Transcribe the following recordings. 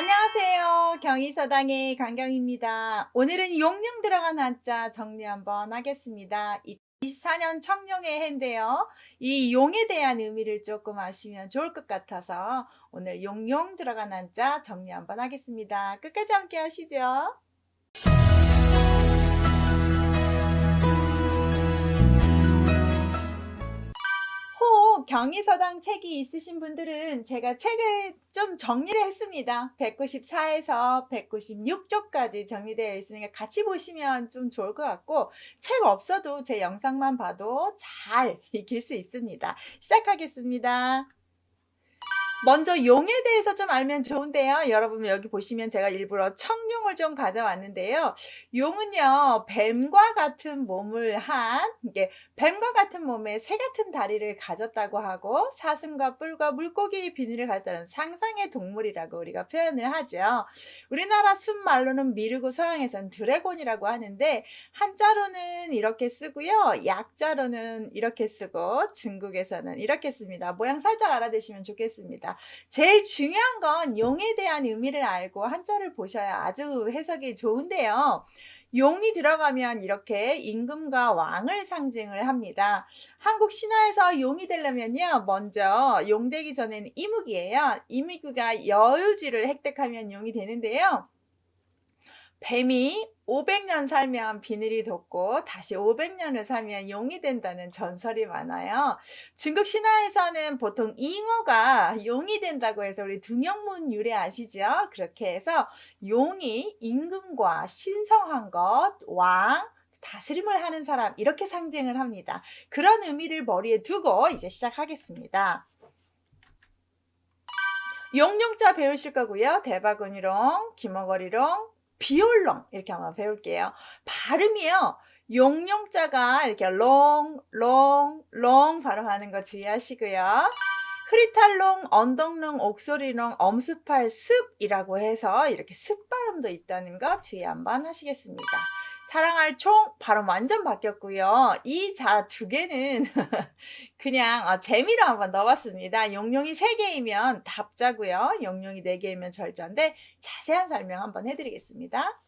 안녕하세요. 경희서당의 강경입니다. 오늘은 용령 들어간 한자 정리 한번 하겠습니다. 24년 청룡의 해인데요. 이 용에 대한 의미를 조금 아시면 좋을 것 같아서 오늘 용용 들어간 한자 정리 한번 하겠습니다. 끝까지 함께 하시죠. 경희서당 책이 있으신 분들은 제가 책을 좀 정리를 했습니다. 194에서 196쪽까지 정리되어 있으니까 같이 보시면 좀 좋을 것 같고 책 없어도 제 영상만 봐도 잘 익힐 수 있습니다. 시작하겠습니다. 먼저 용에 대해서 좀 알면 좋은데요. 여러분 여기 보시면 제가 일부러 청룡을 좀 가져왔는데요. 용은요 뱀과 같은 몸을 한 이게 뱀과 같은 몸에 새 같은 다리를 가졌다고 하고 사슴과 뿔과 물고기의 비늘을 가졌다는 상상의 동물이라고 우리가 표현을 하죠. 우리나라 순말로는 미르고 서양에서는 드래곤이라고 하는데 한자로는 이렇게 쓰고요. 약자로는 이렇게 쓰고 중국에서는 이렇게 씁니다. 모양 살짝 알아두시면 좋겠습니다. 제일 중요한 건 용에 대한 의미를 알고 한자를 보셔야 아주 해석이 좋은데요. 용이 들어가면 이렇게 임금과 왕을 상징을 합니다. 한국 신화에서 용이 되려면요, 먼저 용 되기 전에는 이묵이에요. 이묵이가 여유지를 획득하면 용이 되는데요. 뱀이 500년 살면 비늘이 돋고 다시 500년을 살면 용이 된다는 전설이 많아요. 중국 신화에서는 보통 잉어가 용이 된다고 해서 우리 등용문 유래 아시죠? 그렇게 해서 용이 임금과 신성한 것, 왕, 다스림을 하는 사람 이렇게 상징을 합니다. 그런 의미를 머리에 두고 이제 시작하겠습니다. 용용자 배우실 거고요. 대바구니롱, 기머거리롱, 비올롱 이렇게 한번 배울게요. 발음이요. 용용자가 이렇게 롱, 롱, 롱 발음하는 거 주의하시고요. 흐리탈롱, 언덕롱, 옥소리롱, 엄습할 습이라고 해서 이렇게 습 발음도 있다는 거 주의 한번 하시겠습니다. 사랑할 총 발음 완전 바뀌었고요. 이 자 두 개는 그냥 어, 재미로 한번 넣어봤습니다. 용용이 3개이면 답자고요. 용용이 4개이면 절자인데 자세한 설명 한번 해드리겠습니다.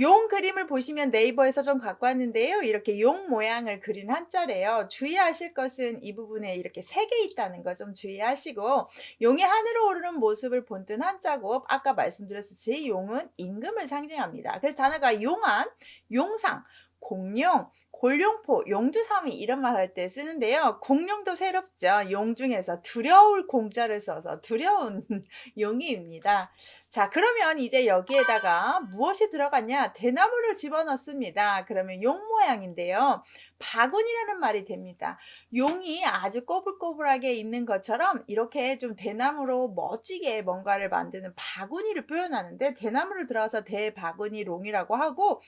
용 그림을 보시면 네이버에서 좀 갖고 왔는데요. 이렇게 용 모양을 그린 한자래요. 주의하실 것은 이 부분에 이렇게 세 개 있다는 거 좀 주의하시고 용이 하늘로 오르는 모습을 본뜬 한자고 아까 말씀드렸듯이 용은 임금을 상징합니다. 그래서 단어가 용안, 용상, 공룡, 골룡포, 용두삼이 이런 말 할 때 쓰는데요. 공룡도 새롭죠. 용 중에서 두려울 공자를 써서 두려운 용이입니다. 자, 그러면 이제 여기에다가 무엇이 들어갔냐? 대나무를 집어넣습니다. 그러면 용 모양인데요. 바구니라는 말이 됩니다. 용이 아주 꼬불꼬불하게 있는 것처럼 이렇게 좀 대나무로 멋지게 뭔가를 만드는 바구니를 표현하는데 대나무를 들어서 대바구니롱이라고 하고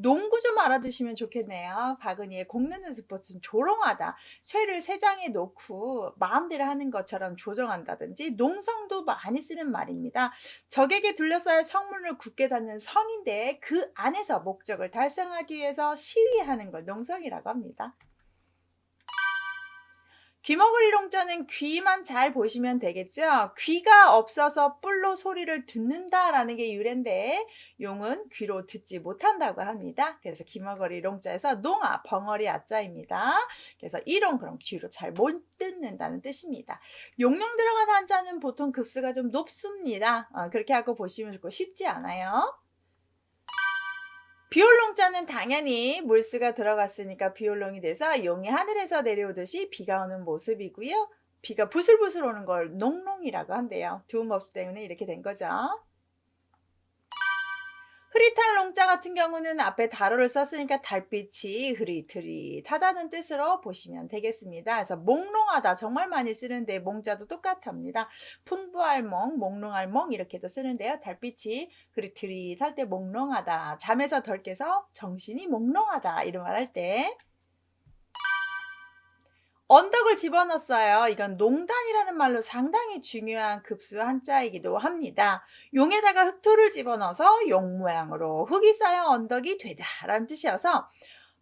농구 좀 알아두시면 좋겠네요. 바구니에 공 넣는 스포츠는 조롱하다. 쇠를 세 장에 놓고 마음대로 하는 것처럼 조정한다든지 농성도 많이 쓰는 말입니다. 적에게 둘러싸여 성문을 굳게 닫는 성인데 그 안에서 목적을 달성하기 위해서 시위하는 걸 농성이라고 합니다. 귀머거리롱자는 귀만 잘 보시면 되겠죠? 귀가 없어서 뿔로 소리를 듣는다라는 게 유래인데 용은 귀로 듣지 못한다고 합니다. 그래서 귀머거리롱자에서 농아, 벙어리 아자입니다. 그래서 이런 그런 귀로 잘 못 듣는다는 뜻입니다. 용용 들어간 한자는 보통 급수가 좀 높습니다. 어, 그렇게 하고 보시면 좋고 쉽지 않아요. 비올롱자는 당연히 물수가 들어갔으니까 비올롱이 돼서 용이 하늘에서 내려오듯이 비가 오는 모습이고요. 비가 부슬부슬 오는 걸 농롱이라고 한대요. 두음법수 때문에 이렇게 된 거죠. 흐릿한 롱자 같은 경우는 앞에 달어를 썼으니까 달빛이 흐릿흐릿하다는 뜻으로 보시면 되겠습니다. 그래서 몽롱하다 정말 많이 쓰는데 몽자도 똑같합니다. 풍부할 몽, 몽롱할 몽 이렇게도 쓰는데요. 달빛이 흐릿흐릿할 때 몽롱하다. 잠에서 덜 깨서 정신이 몽롱하다 이런 말 할 때. 언덕을 집어넣었어요. 이건 농단이라는 말로 상당히 중요한 급수 한자이기도 합니다. 용에다가 흑토를 집어넣어서 용 모양으로 흙이 쌓여 언덕이 되다라는 뜻이어서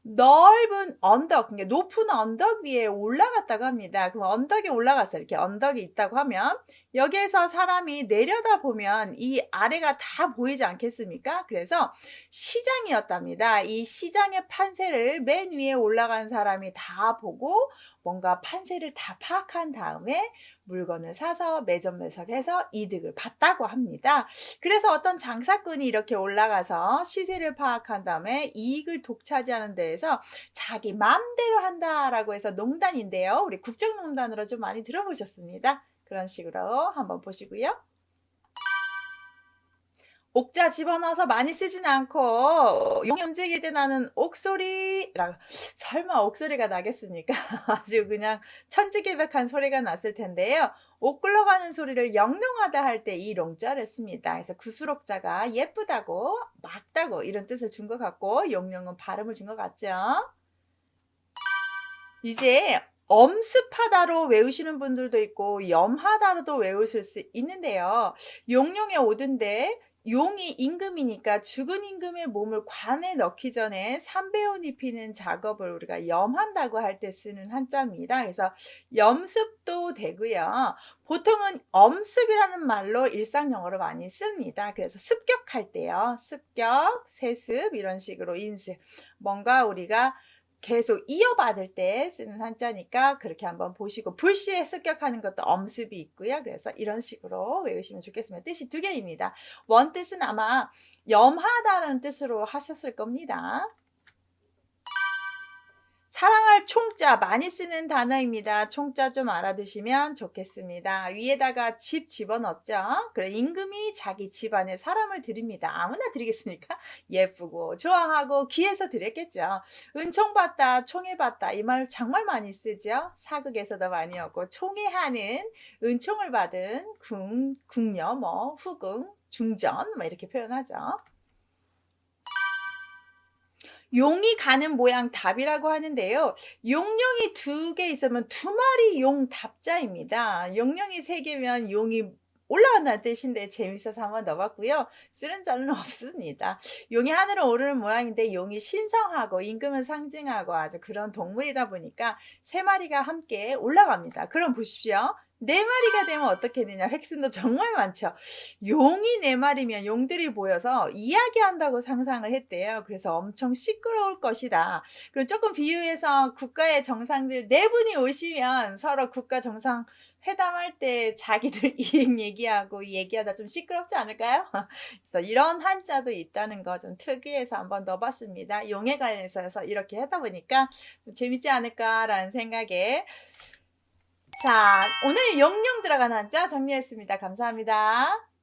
넓은 언덕, 그러니까 높은 언덕 위에 올라갔다고 합니다. 그럼 언덕에 올라가서 이렇게 언덕이 있다고 하면 여기에서 사람이 내려다 보면 이 아래가 다 보이지 않겠습니까? 그래서 시장이었답니다. 이 시장의 판세를 맨 위에 올라간 사람이 다 보고 뭔가 판세를 다 파악한 다음에 물건을 사서 매점 매석해서 이득을 봤다고 합니다. 그래서 어떤 장사꾼이 이렇게 올라가서 시세를 파악한 다음에 이익을 독차지하는 데에서 자기 마음대로 한다라고 해서 농단인데요. 우리 국정농단으로 좀 많이 들어보셨습니다. 그런 식으로 한번 보시고요. 옥자 집어넣어서 많이 쓰진 않고 용이 움직일 때 나는 옥소리라고 설마 옥소리가 나겠습니까? 아주 그냥 천지개벽한 소리가 났을 텐데요. 옥 굴러가는 소리를 영롱하다 할 때 이 롱자를 씁니다. 그래서 구수록자가 예쁘다고 맑다고 이런 뜻을 준 것 같고 용룡은 발음을 준 것 같죠? 이제 엄습하다로 외우시는 분들도 있고 염하다로도 외우실 수 있는데요. 용룡의 오든데 용이 임금이니까 죽은 임금의 몸을 관에 넣기 전에 삼배옷 입히는 작업을 우리가 염한다고 할 때 쓰는 한자입니다. 그래서 염습도 되고요. 보통은 엄습이라는 말로 일상 용어로 많이 씁니다. 그래서 습격할 때요. 습격, 세습 이런 식으로 인습. 뭔가 우리가 계속 이어받을 때 쓰는 한자니까 그렇게 한번 보시고 불시에 습격하는 것도 엄습이 있고요. 그래서 이런 식으로 외우시면 좋겠습니다. 뜻이 두 개입니다. 원 뜻은 아마 염하다는 뜻으로 하셨을 겁니다. 사랑할 총자 많이 쓰는 단어입니다. 총자 좀 알아두시면 좋겠습니다. 위에다가 집 집어넣었죠. 그래 임금이 자기 집안에 사람을 드립니다. 아무나 드리겠습니까? 예쁘고 좋아하고 귀해서 드렸겠죠. 은총 받다, 총애 받다 이 말 정말 많이 쓰죠. 사극에서도 많이 오고 총애하는 은총을 받은 궁, 궁녀, 뭐 후궁, 중전 뭐 이렇게 표현하죠. 용이 가는 모양 답이라고 하는데요. 용령이 두 개 있으면 두 마리 용 답자입니다. 용령이 세 개면 용이 올라간다는 뜻인데 재밌어서 한번 넣어봤고요. 쓰는 자는 없습니다. 용이 하늘을 오르는 모양인데 용이 신성하고 임금을 상징하고 아주 그런 동물이다 보니까 세 마리가 함께 올라갑니다. 그럼 보십시오. 네 마리가 되면 어떻게 되냐? 획순도 정말 많죠. 용이 네 마리면 용들이 보여서 이야기한다고 상상을 했대요. 그래서 엄청 시끄러울 것이다. 그럼 조금 비유해서 국가의 정상들 네 분이 오시면 서로 국가 정상 회담할 때 자기들 이익 얘기하고 얘기하다 좀 시끄럽지 않을까요? 그래서 이런 한자도 있다는 거 좀 특이해서 한번 넣어봤습니다. 용에 관련해서 이렇게 하다 보니까 좀 재밌지 않을까라는 생각에 자, 오늘 영영 들어간 한자 정리했습니다. 감사합니다.